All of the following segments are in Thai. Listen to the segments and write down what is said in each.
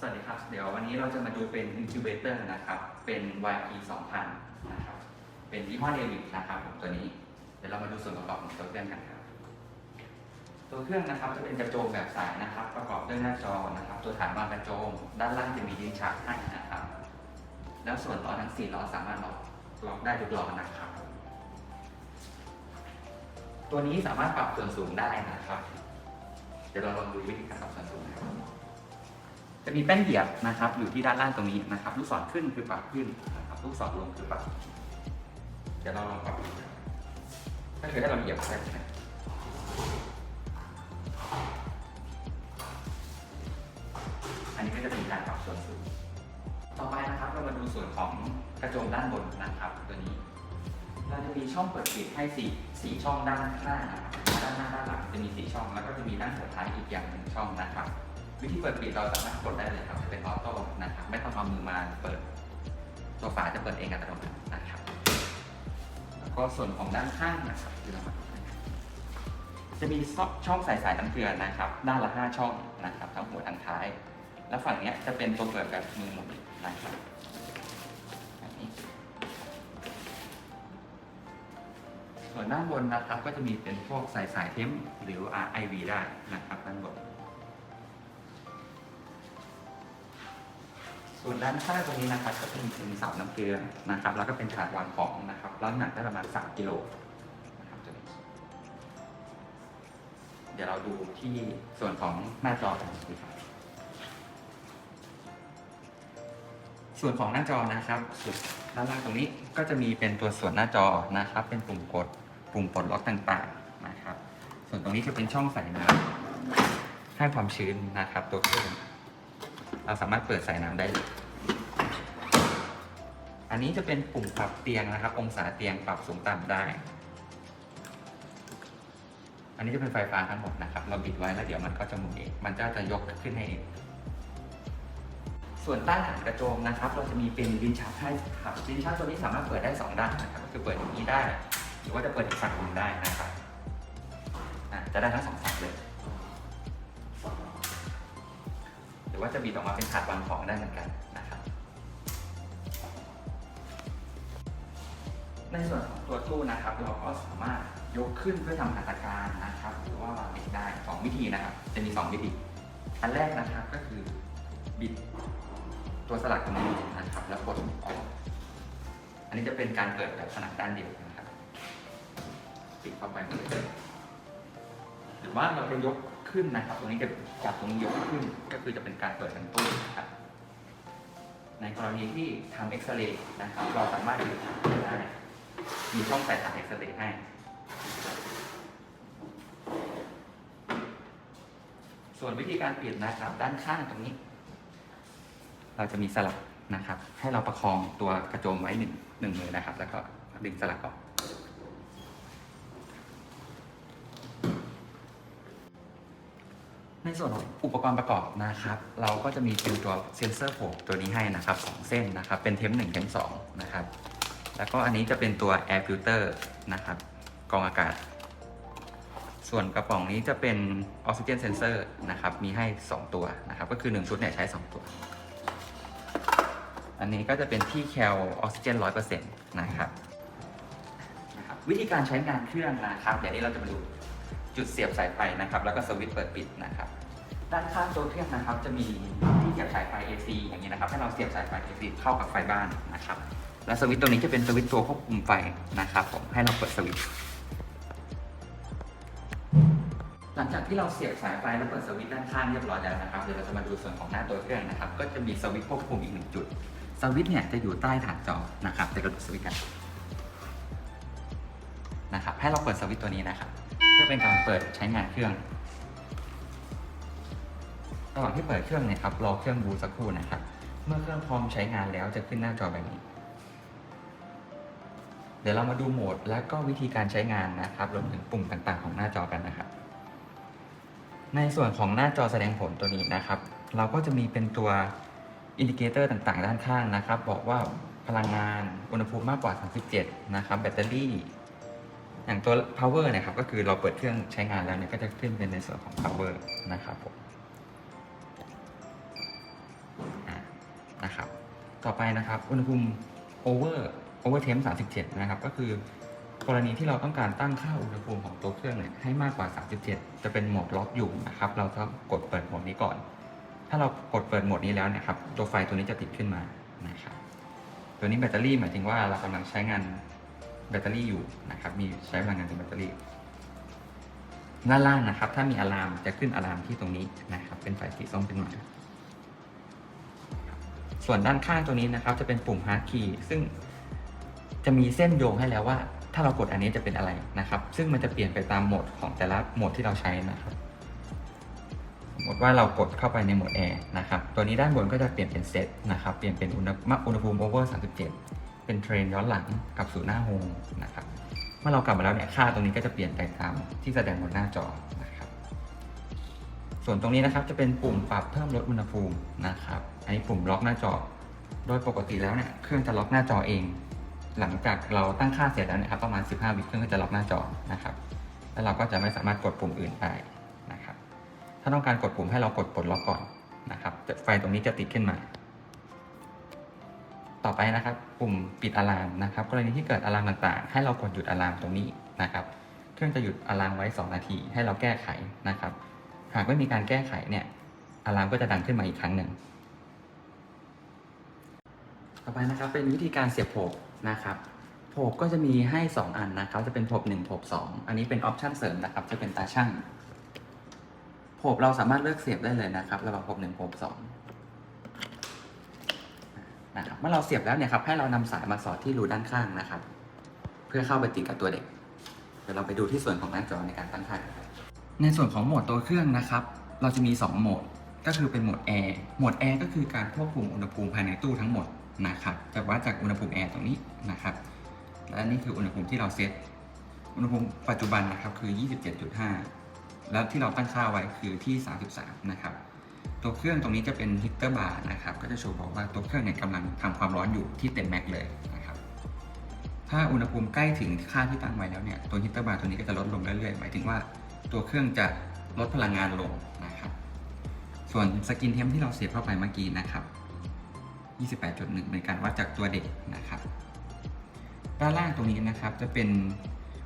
สวัสดีครับ เดี๋ยววันนี้เราจะมาดูเป็น incubator นะครับ เป็น YP 2000นะครับ เป็นยี่ห้อเดวิดนะครับผมตัวนี้ เดี๋ยวเรามาดูส่วนประกอบของตัวเครื่องกันครับ ตัวเครื่องนะครับจะเป็นกระโจมแบบสายนะครับ ประกอบด้วยหน้าจอนะครับ ตัวฐานวางกระโจม ด้านล่างจะมีลิ้นชักให้นะครับ แล้วส่วนล้อทั้ง4ล้อสามารถล็อกล็อกได้ทุกล้อนะครับ ตัวนี้สามารถปรับส่วนสูงได้นะครับ เดี๋ยวเราลองดูวิธีการปรับส่วนสูงนะครับ จะมีแป้นเหยียบนะครับ อยู่ที่ด้านล่างตรงนี้นะครับ ลูกศรขึ้นคือปรับขึ้นนะครับลูกศรลงคือปรับเดี๋ยวเราลองปรับดูถ้าเกิดถ้าเราเหยียบไปนอันนี้ก็จะเป็นการปรับส่วนสูงต่อไปนะครับเรามาดูส่วนของกระโจมด้านบนนะครับ ตัวนี้ เราจะมีช่องเปิดปิดให้สี่สี่ช่องด้านข้านะครับด้านหน้าด้านหลังจะมีสี่ช่องแล้วก็จะมีด้านสุดท้ายอีกอย่างหนึ่งช่องนะครับ วิธีเปิดปิดเราสามารถกดได้เลยครับเป็นออโต้นะครับไม่ต้องเอามือมาเปิดตัวฝาจะเปิดเองอัตโนมัตินะครับ แล้วก็ส่วนของด้านข้างนะครับที่เรามาจะมีช่องใส่สายน้ำเกลือนะครับ ด้านละห้าช่องนะครับทั้งหัวทั้งท้าย แล้วฝั่งนี้จะเป็นตัวเปิดแบบมือหมุนนะครับแบบนี้ส่วนด้านบนนะครับก็จะมีเป็นพวกสายสายเทมหรือ RIV ได้นะครับด้านบน ส่วนด้านข้างตรงนี้นะครับก็จะมีเป็นเสาน้ำเกลือนะครับ แล้วก็เป็นถาดวางของนะครับรับน้ำหนักได้ประมาณ 3 กิโลนะครับตัวนี้เดี๋ยวเราดูที่ส่วนของหน้าจอกันดีครับส่วนของหน้าจอนะครับส่วนด้านล่างตรงนี้ก็จะมีเป็นตัวส่วนหน้าจอนะครับ เป็นปุ่มกดปุ่มปลดล็อกต่างๆนะครับ ส่วนตรงนี้จะเป็นช่องใส่น้ำให้ความชื้นนะครับตัวเครื่อง เราสามารถเปิดสายน้ำได้เลยอันนี้จะเป็นปุ่มปรับเตียงนะครับ องศาเตียงปรับสูงต่ำได้ อันนี้จะเป็นไฟฟ้าทั้งหมดนะครับ เราบิดไว้แล้วเดี๋ยวมันก็จะหมุนเอง มันก็จะยกขึ้นให้เองส่วนใต้ฐานกระโจมนะครับ เราจะมีเป็นลิ้นชักให้ครับลิ้นชักตัวนี้สามารถเปิดได้สองด้านนะครับ ก็คือเปิดอย่างนี้ได้ หรือว่าจะเปิดอีกฝั่งหนึ่งได้นะครับจะได้ทั้งสองฝั่งเลย รือว่าจะบีบออกมาเป็นถาดวางของได้เหมือนกันนะครับ ในส่วนของตัวตู้นะครับ เราก็สามารถยกขึ้นเพื่อทำหัตถการนะครับ หรือว่าวางเด็กได้สองวิธีนะครับ จะมีสองวิธี อันแรกนะครับก็คือบิดตัวสลักตรงนี้นะครับ แล้วกดออกอันนี้จะเป็นการเปิดแบบขนาดด้านเดียวนะครับ ปิดเข้าไปเลยหรือว่าเราจะยก ขึ้นนะครับ ตรงนี้จะจับตรงนี้ยกขึ้น ก็คือจะเป็นการเปิดทั้งตู้นะครับในกรณีที่ทำเอ็กซเรย์นะครับ เราสามารถดึงได้มีช่องใส่ถ่านเอ็กซเรย์ให้ส่วนวิธีการปิดนะครับ ด้านข้างตรงนี้ เราจะมีสลักนะครับ ให้เราประคองตัวกระโจมไว้หนึ่งหนึ่งมือนะครับ แล้วก็ดึงสลักออก ในส่วนของอุปกรณ์ประกอบนะครับ เราก็จะมีเป็นตัวเซนเซอร์โผตัวนี้ให้นะครับสองเส้นนะครับ เป็นเทมหนึ่งเทมสองนะครับ แล้วก็อันนี้จะเป็นตัว air filter นะครับกรองอากาศ ส่วนกระป๋องนี้จะเป็นออกซิเจนเซนเซอร์นะครับ มีให้ 2 ตัวนะครับ ก็คือ 1 ชุดเนี่ยใช้ 2 ตัว อันนี้ก็จะเป็นที่แคลออกซิเจน100%นะครับนะครับวิธีการใช้งานเครื่องนะครับ เดี๋ยวนี้เราจะมาดู จุดเสียบสายไฟนะครับ แล้วก็สวิตช์เปิดปิดนะครับ ด้านข้างตัวเครื่องนะครับ จะมีที่เสียบสายไฟ AC อย่างนี้นะครับ ให้เราเสียบสายไฟ AC เข้ากับไฟบ้านนะครับ และสวิตช์ตัวนี้จะเป็นสวิตช์ตัวควบคุมไฟนะครับผม ให้เราเปิดสวิตช์ หลังจากที่เราเสียบสายไฟและเปิดสวิตช์ด้านข้างเรียบร้อยแล้วนะครับ เดี๋ยวเราจะมาดูส่วนของหน้าตัวเครื่องนะครับ ก็จะมีสวิตช์ควบคุมอีกหนึ่งจุด สวิตช์เนี่ยจะอยู่ใต้ฐานจอ นะครับ เดี๋ยวเราดูสวิตช์กัน นะครับ ให้เราเปิดสวิตช์ตัวนี้นะครับ พื่อเป็นการเปิดใช้งานเครื่อง ระหว่างที่เปิดเครื่องเนี่ยครับรอเครื่องบูตสักครู่นะครับ เมื่อเครื่องพร้อมใช้งานแล้วจะขึ้นหน้าจอแบบนี้ เดี๋ยวเรามาดูโหมดและก็วิธีการใช้งานนะครับรวมถึงปุ่มต่างๆ ของหน้าจอกันนะครับ ในส่วนของหน้าจอแสดงผลตัวนี้นะครับ เราก็จะมีเป็นตัวอินดิเคเตอร์ต่างๆ ด้านข้างนะครับ บอกว่าพลังงานอุณหภูมิมากกว่า 37 นะครับ แบตเตอรี่ อย่างตัว power นะครับก็คือเราเปิดเครื่องใช้งานแล้วเนี่ยก็จะขึ้นเป็นในส่วนของ power นะครับผมนะครับต่อไปนะครับอุณหภูมิ over over temp 37 นะครับ ก็คือกรณีที่เราต้องการตั้งค่าอุณหภูมิของตัวเครื่องเนี่ยให้มากกว่า 37 จะเป็นโหมดล็อกอยู่นะครับ เราต้องกดเปิดโหมดนี้ก่อน ถ้าเรากดเปิดโหมดนี้แล้วเนี่ยครับตัวไฟตัวนี้จะติดขึ้นมานะครับตัวนี้แบตเตอรี่หมายถึงว่าเรากำลังใช้งาน แบตเตอรี่อยู่นะครับ มีใช้พลังงานจากแบตเตอรี่ ด้านล่างนะครับ ถ้ามีอะลามจะขึ้นอะลามที่ตรงนี้นะครับ เป็นไฟสีส้มขึ้นมา ส่วนด้านข้างตัวนี้นะครับ จะเป็นปุ่ม hard key ซึ่งจะมีเส้นโยงให้แล้วว่า ถ้าเรากดอันนี้จะเป็นอะไรนะครับ ซึ่งมันจะเปลี่ยนไปตามโหมดของแต่ละโหมดที่เราใช้นะครับสมมติว่าเรากดเข้าไปในโหมดแอร์นะครับ ตัวนี้ด้านบนก็จะเปลี่ยนเป็นเซตนะครับ เปลี่ยนเป็นอุณหอุณหภูมิ over 37 เป็นเทรนย้อนหลังกับสู่หน้าโฮมนะครับเมื่อเรากลับมาแล้วเนี่ยค่าตรงนี้ก็จะเปลี่ยนไปตามที่แสดงบนหน้าจอนะครับส่วนตรงนี้นะครับจะเป็นปุ่มปรับเพิ่มลดอุณหภูมินะครับอันนี้ปุ่มล็อกหน้าจอ โดยปกติแล้วเนี่ยเครื่องจะล็อกหน้าจอเอง หลังจากเราตั้งค่าเสร็จแล้วนะครับประมาณ 15 วิเครื่องก็จะล็อกหน้าจอนะครับแล้วเราก็จะไม่สามารถกดปุ่มอื่นได้นะครับถ้าต้องการกดปุ่มให้เรากดปลดล็อกก่อนนะครับไฟตรงนี้จะติดขึ้นมา ต่อไปนะครับ ปุ่มปิดอะลามนะครับ กรณีที่เกิดอะลามต่างๆ ให้เรากดหยุดอะลามตรงนี้นะครับ เครื่องจะหยุดอะลามไว้ 2 นาที ให้เราแก้ไขนะครับ หากไม่มีการแก้ไขเนี่ยอะลามก็จะดังขึ้นมาอีกครั้งหนึ่ง ต่อไปนะครับเป็นวิธีการเสียบโผกนะครับโผกก็จะมีให้ 2 อันนะครับ จะเป็นโผก1โผก2อันนี้เป็นออปชันเสริมนะครับ จะเป็นตาช่างโผกเราสามารถเลือกเสียบได้เลยนะครับ ระหว่างโผก1โผก2 นะครับเมื่อเราเสียบแล้วเนี่ยครับให้เรานำสายมาสอดที่รูด้านข้างนะครับ เพื่อเข้าไปติดกับตัวเด็ก เดี๋ยวเราไปดูที่ส่วนของหน้าจอในการตั้งค่าในส่วนของโหมดตัวเครื่องนะครับ เราจะมี 2 โหมดก็คือเป็นโหมดแอร์โหมดแอร์ก็คือการควบคุมอุณหภูมิภายในตู้ทั้งหมดนะครับจะวัดจากอุณหภูมิแอร์ตรงนี้นะครับ และนี่คืออุณหภูมิที่เราเซตอุณหภูมิปัจจุบันนะครับคือ 27.5 แล้วที่เราตั้งค่าไว้คือที่ 33 นะครับ ตัวเครื่องตรงนี้จะเป็นฮิตเตอร์บาร์นะครับ ก็จะโชว์บอกว่าตัวเครื่องเนี่ยกำลังทำความร้อนอยู่ที่เต็มแม็กเลยนะครับถ้าอุณหภูมิใกล้ถึงค่าที่ตั้งไว้แล้วเนี่ยตัวฮิตเตอร์บาร์ตัวนี้ก็จะลดลงเรื่อยๆหมายถึงว่าตัวเครื่องจะลดพลังงานลงนะครับ ส่วนสกินเทมที่เราเสียบเข้าไปเมื่อกี้นะครับ 28.1 เป็นการวัดจากตัวเด็กนะครับ ด้านล่างตรงนี้นะครับจะเป็น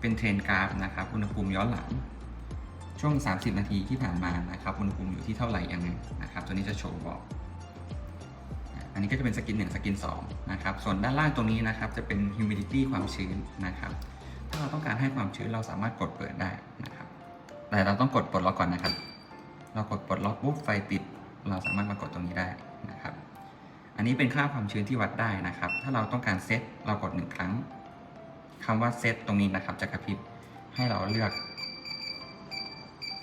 เป็นเทรนกราฟนะครับ อุณหภูมิย้อนหลัง ช่วง 30 นาทีที่ผ่านมานะครับอุณหภูมิอยู่ที่เท่าไหร่ยังไงนะครับตัวนี้จะโชว์บอก อันนี้ก็จะเป็นสกิน1สกิน2นะครับส่วนด้านล่างตรงนี้นะครับจะเป็น humidity ความชื้นนะครับถ้าเราต้องการให้ความชื้นเราสามารถกดเปิดได้นะครับแต่เราต้องกดปลดล็อกก่อนนะครับ เรากดปลดล็อกปุ๊บไฟติด เราสามารถมากดตรงนี้ได้นะครับ อันนี้เป็นค่าความชื้นที่วัดได้นะครับ ถ้าเราต้องการเซตเรากดหนึ่งครั้งคำว่าเซตตรงนี้นะครับจะกระพริบให้เราเลือก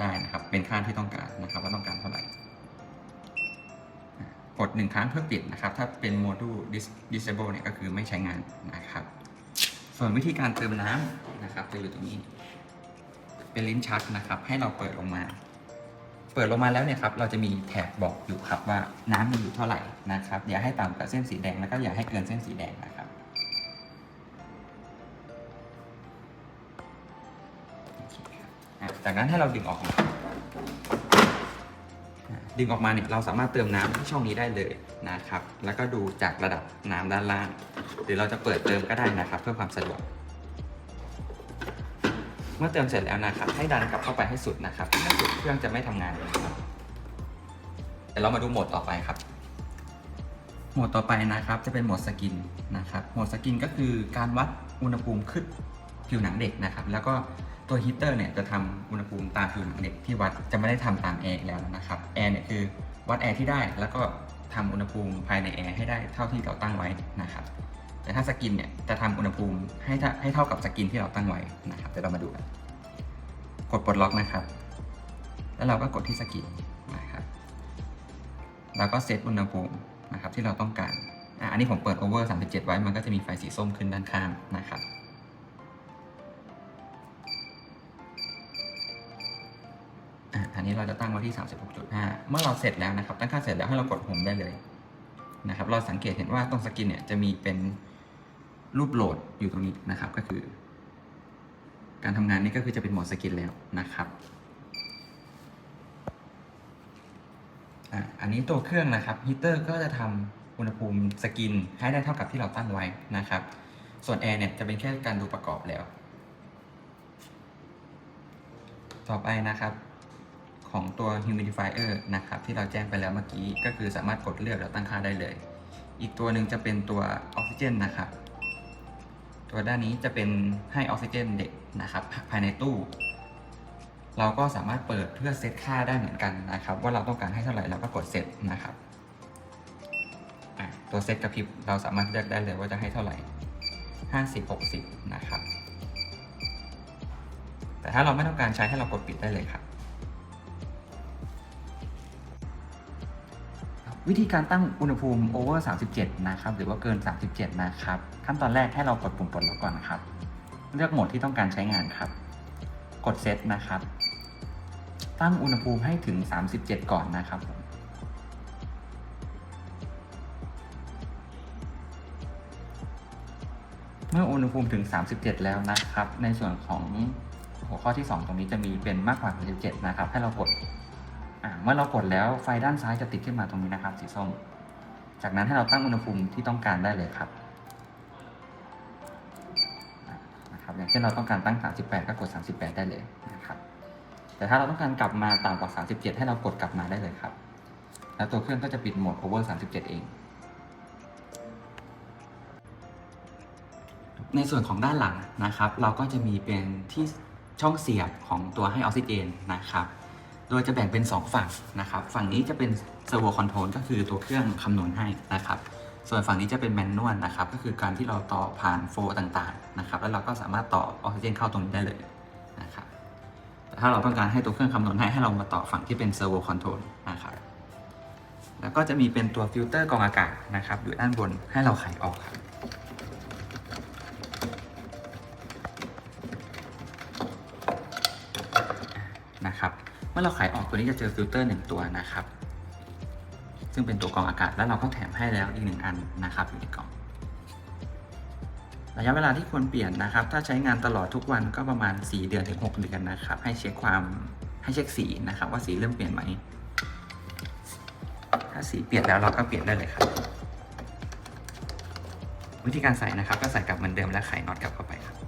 ได้นะครับ เป็นค่าที่ต้องการนะครับว่าต้องการเท่าไหร่ กดหนึ่งครั้งเพื่อปิดนะครับ ถ้าเป็นโหมดู disable เนี่ยก็คือไม่ใช้งานนะครับ ส่วนวิธีการเติมน้ำนะครับจะอยู่ตรงนี้ เป็นลิ้นชักนะครับ ให้เราเปิดลงมา เปิดลงมาแล้วเนี่ยครับ เราจะมีแถบบอกอยู่ครับว่าน้ำมีอยู่เท่าไหร่นะครับ อย่าให้ต่ำกว่าเส้นสีแดงแล้วก็อย่าให้เกินเส้นสีแดงนะครับ จากนั้นให้เราดึงออกมาดึงออกมาเนี่ยเราสามารถเติมน้ำที่ช่องนี้ได้เลยนะครับ แล้วก็ดูจากระดับน้ำด้านล่างหรือเราจะเปิดเติมก็ได้นะครับ เพื่อความสะดวก เมื่อเติมเสร็จแล้วนะครับ ให้ดันกลับเข้าไปให้สุดนะครับถ้าสุดเครื่องจะไม่ทำงานเลยครับเดี๋ยวเรามาดูโหมดต่อไปครับ โหมดต่อไปนะครับ จะเป็นโหมดสกินนะครับ โหมดสกินก็คือการวัดอุณหภูมิขึ้นผิวหนังเด็กนะครับ แล้วก็ ตัวฮีเตอร์เนี่ยจะทำอุณหภูมิตามผิวหนังเด็กที่วัดจะไม่ได้ทำตามแอร์อีกแล้วนะครับแอร์เนี่ยคือวัดแอร์ที่ได้แล้วก็ทำอุณหภูมิภายในแอร์ให้ได้เท่าที่เราตั้งไว้นะครับแต่ถ้าสกินเนี่ยจะทำอุณหภูมิให้ให้เท่ากับสกินที่เราตั้งไว้นะครับเดี๋ยวเรามาดูกันกดปลดล็อกนะครับ แล้วเราก็กดที่สกินนะครับแล้วก็เซตอุณหภูมินะครับที่เราต้องการอันนี้ผมเปิด over 37 ไว้มันก็จะมีไฟสีส้มขึ้นด้านข้างนะครับ นนี้เราจะตั้งไว้ที่ 36.5 เมื่อเราเสร็จแล้วนะครับ ตั้งค่าเสร็จแล้วให้เรากดโฮมได้เลยนะครับ เราสังเกตเห็นว่าตรงสกินเนี่ยจะมีเป็นรูปโหลดอยู่ตรงนี้นะครับ ก็คือ การทำงานนี่ก็คือจะเป็นโหมดสกินแล้วนะครับอะอันนี้ตัวเครื่องนะครับฮีเตอร์ก็จะทำอุณหภูมิสกินให้ได้เท่ากับที่เราตั้งไว้นะครับ ส่วนแอร์เนี่ยจะเป็นแค่การดูประกอบแล้ว ต่อไปนะครับ ของตัว humidifier นะครับที่เราแจ้งไปแล้วเมื่อกี้ ก็คือสามารถกดเลือกแล้วตั้งค่าได้เลย อีกตัวหนึ่งจะเป็นตัวออกซิเจนนะครับ ตัวด้านนี้จะเป็นให้ออกซิเจนเด็กนะครับภายในตู้ เราก็สามารถเปิดเพื่อเซตค่าได้เหมือนกันนะครับ ว่าเราต้องการให้เท่าไหร่เราก็กดเซตนะครับตัวเซตกระพริบเราสามารถเลือกได้เลยว่าจะให้เท่าไหร่ 50 60 นะครับ แต่ถ้าเราไม่ต้องการใช้ให้เรากดปิดได้เลยครับ วิธีการตั้งอุณหภูมิ over 37 นะครับหรือว่าเกิน 37 นะครับ ขั้นตอนแรกให้เรากดปุ่มปลดล็อกก่อนนะครับ เลือกโหมดที่ต้องการใช้งานครับ กดเซตนะครับ ตั้งอุณหภูมิให้ถึง 37 ก่อนนะครับผมเมื่ออุณหภูมิถึง 37 แล้วนะครับ ในส่วนของหัวข้อที่ 2 ตรงนี้จะมีเป็นมากกว่า 37 นะครับ ให้เรากด เมื่อเรากดแล้วไฟด้านซ้ายจะติดขึ้นมาตรงนี้นะครับ สีส้ม จากนั้นให้เราตั้งอุณหภูมิที่ต้องการได้เลยครับนะครับอย่างเช่นเราต้องการตั้ง 38 ก็กด 38 ได้เลยนะครับ แต่ถ้าเราต้องการกลับมาต่ำกว่า 37 ให้เรากดกลับมาได้เลยครับ แล้วตัวเครื่องก็จะปิดโหมด over 37 เอง ในส่วนของด้านหลังนะครับ เราก็จะมีเป็นที่ช่องเสียบของตัวให้ออกซิเจนนะครับ โดยจะแบ่งเป็น 2 ฝั่งนะครับ ฝั่งนี้จะเป็นเซอร์โวคอนโทรลก็คือตัวเครื่องคำนวณให้นะครับ ส่วนฝั่งนี้จะเป็นแมนนวลนะครับ ก็คือการที่เราต่อผ่านโฟลต่างๆนะครับ แล้วเราก็สามารถต่อออกซิเจนเข้าตรงนี้ได้เลยนะครับแต่ถ้าเราต้องการให้ตัวเครื่องคำนวณให้ให้เรามาต่อฝั่งที่เป็นเซอร์โวคอนโทรลนะครับ แล้วก็จะมีเป็นตัวฟิลเตอร์กรองอากาศนะครับอยู่ด้านบนให้เราไขออกครับ มื่อเราขายออกตัวนี้จะเจอฟิลเตอร์หนึ่งตัวนะครับ ซึ่งเป็นตัวกรองอากาศแล้วเราก็แถมให้แล้วอีกหนึ่งอันนะครับอยู่ในกล่อง ระยะเวลาที่ควรเปลี่ยนนะครับ ถ้าใช้งานตลอดทุกวันก็ประมาณ 4 เดือนถึง 6 เดือนนะครับ ให้เช็คความให้เช็คสีนะครับ ว่าสีเริ่มเปลี่ยนไหมถ้าสีเปลี่ยนแล้วเราก็เปลี่ยนได้เลยครับ วิธีการใส่นะครับ ก็ใส่กลับเหมือนเดิมและไขน็อตกลับเข้าไปครับ